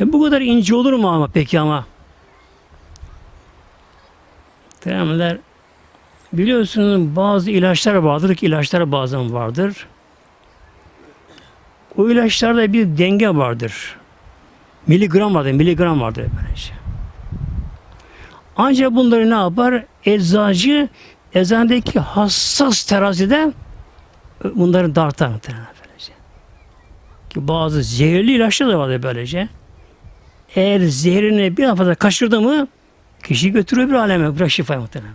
E bu kadar ince olur mu ama peki ama? Muhtemelenler biliyorsunuz bazı ilaçlar vardır ki ilaçlar bazen vardır. O ilaçlarda bir denge vardır. Miligram vardır, miligram vardır böylece. Ancak bunları ne yapar? Eczacı eczanedeki hassas terazide bunları dartar böylece. Ki bazı zehirli ilaçlar da vardır böylece. Eğer zehrini bir fazla kaçırdı mı kişi götürüyor bir aleme. Bırak şifayı muhtemelen.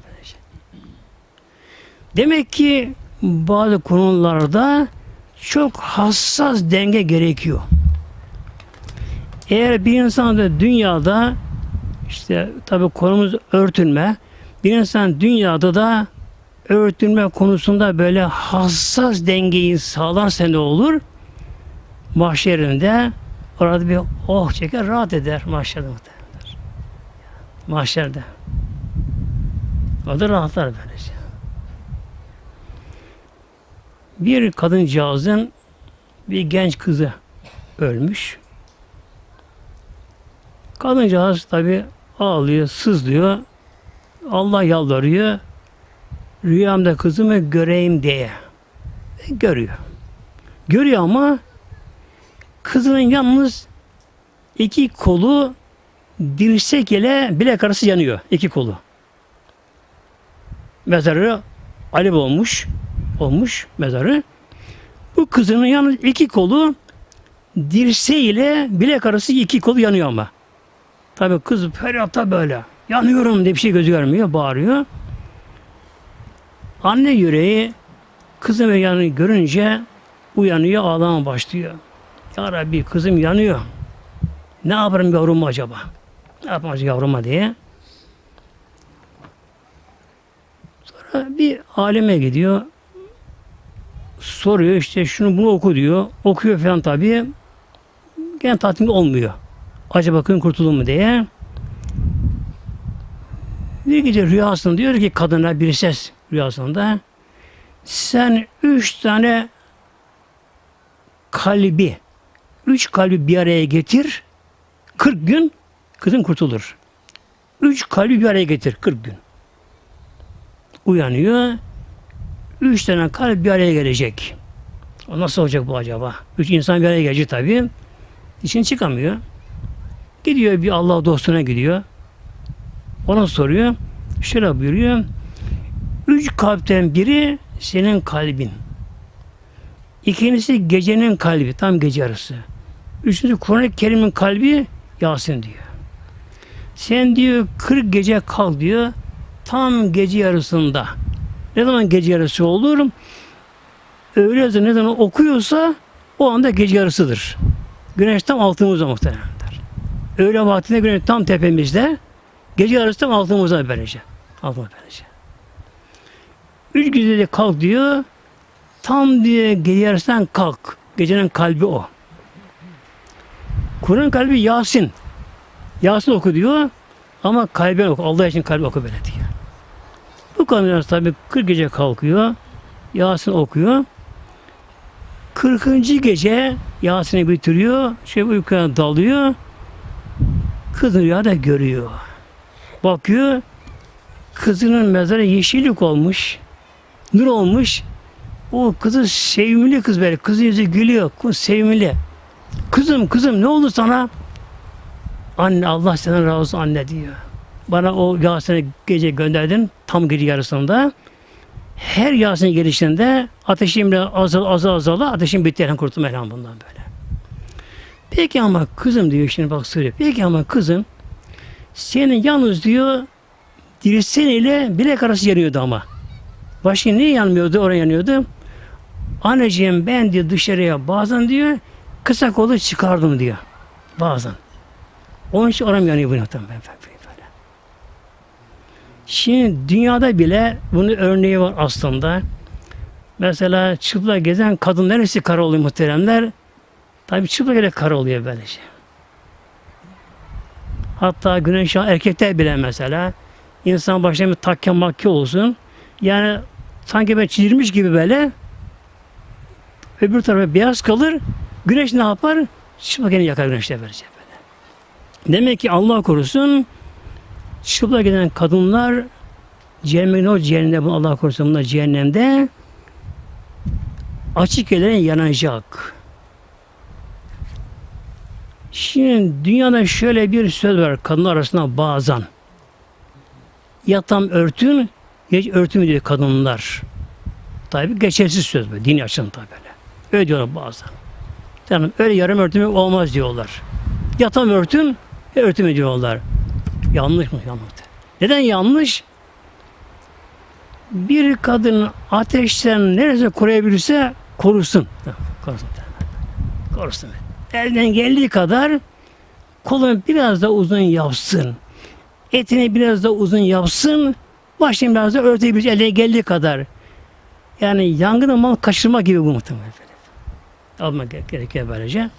Demek ki bazı konularda çok hassas denge gerekiyor. Eğer bir insan da dünyada işte tabi konumuz örtünme. Bir insan dünyada da örtünme konusunda böyle hassas dengeyi sağlarsa ne olur? Mahşerinde orada bir oh çeker rahat eder mahşerde muhtemelenler. Mahşerde. O da rahatlar böylece. Bir kadıncağızın bir genç kızı ölmüş. Kadıncağız tabi ağlıyor, sızlıyor. Allah yalvarıyor. Rüyamda kızımı göreyim diye. E, görüyor. Görüyor ama kızının yalnız iki kolu dirsek ile bilek arası yanıyor. iki kolu. Mezarı alev olmuş. Olmuş mezarı. Bu kızının yalnız iki kolu dirseğiyle bilek arası iki kolu yanıyor ama. Tabii kız feryatta böyle. Yanıyorum diye bir şey gözü görmüyor. Bağırıyor. Anne yüreği kızın yanını görünce uyanıyor ağlama başlıyor. Ya Rabbi kızım yanıyor. Ne yaparım yavruma acaba? Ne yapacağım yavruma diye. Sonra bir aleme gidiyor. Soruyor işte şunu bunu oku diyor. Okuyor falan tabii. Gene tatmin olmuyor. Acaba kızım kurtulur mu diye. Bir gece rüyasında diyor ki kadına bir ses rüyasında sen üç tane kalbi üç kalbi bir araya getir 40 gün kızın kurtulur. Üç kalbi bir araya getir 40 gün. Uyanıyor. Üç tane kalp bir araya gelecek. O nasıl olacak bu acaba? Üç insan bir araya gelecek tabii. İçin çıkamıyor. Gidiyor bir Allah dostuna gidiyor. Ona soruyor. Şöyle buyuruyor. Üç kalpten biri senin kalbin. İkincisi gecenin kalbi. Tam gece yarısı. Üçüncüsü Kur'an-ı Kerim'in kalbi Yasin diyor. Sen diyor 40 gece kal diyor. Tam gece yarısında. Ne zaman gece yarısı olur? Öğle ne zaman okuyorsa o anda gece yarısıdır. Güneş tam altımızda muhtemelendir. Öğle vaktinde güneş tam tepemizde. Gece yarısı tam altımızda böylece. Altımızda böylece. Üç gecede kalk diyor. Tam diye gece yarısından kalk. Gecenin kalbi o. Kur'an kalbi Yasin. Yasin oku diyor. Ama kalben oku. Allah için kalbi oku böyle diyor. Bu kadar tabi 40 gece kalkıyor. Yasin okuyor. 40. gece Yasin'i bitiriyor. Şey uykuya dalıyor. Kızın rüyada görüyor. Bakıyor. Kızının mezarı yeşillik olmuş. Nur olmuş. O kızı sevimli kız böyle. Kızın yüzü gülüyor. Kız sevimli. Kızım kızım ne oldu sana? Anne Allah senden razı olsun anne diyor. Bana o Yasin'i gece gönderdin tam gece yarısında. Her Yasin gelişinde ateşim biraz azal azal azal ateşim bitti elham kurtuldum elham bundan böyle. Peki ama kızım diyor şimdi bak söylüyor. Peki ama kızım senin yalnız diyor dirsen ile bilek arası yanıyordu ama. Başka niye yanmıyordu? Oraya yanıyordu. Anneciğim ben diyor dışarıya bazen diyor kısa kolu çıkardım diyor. Bazen. Onun için oram yanıyor bu noktadan böyle. Şimdi dünyada bile bunun örneği var aslında. Mesela çıplak gezen kadın neresi kara oluyor muhteremler? Tabi çıplak ile kara oluyor böylece. Hatta güneş erkekler bile mesela insan başına bir takke makke olsun. Yani sanki ben çizilmiş gibi böyle öbür tarafa beyaz kalır. Güneş ne yapar? Çıplak yakar güneşte böyle. Demek ki Allah korusun çıplak giden kadınlar cehennemin o cehennemde Allah korusun bunlar cehennemde açık yerlerine yanacak. Şimdi dünyada şöyle bir söz var kadınlar arasında bazen. Yatam örtün, geç örtün diyor kadınlar. Tabi geçersiz söz bu. Dini açısından tabi böyle. Öyle diyorlar bazen. Canım öyle yarım örtümü olmaz diyorlar. Yatam örtün, örtümü diyorlar. Yanlış mı? Yanlış. Neden yanlış? Bir kadın ateşten neresi koruyabilirse korusun. Korusun. Korusun. Elden geldiği kadar kolunu biraz da uzun yapsın. Etini biraz da uzun yapsın. Başını biraz da örtebilir eline geldiği kadar. Yani yangını mal kaçırma gibi bu muhtemelen. Almak gerekiyor böylece.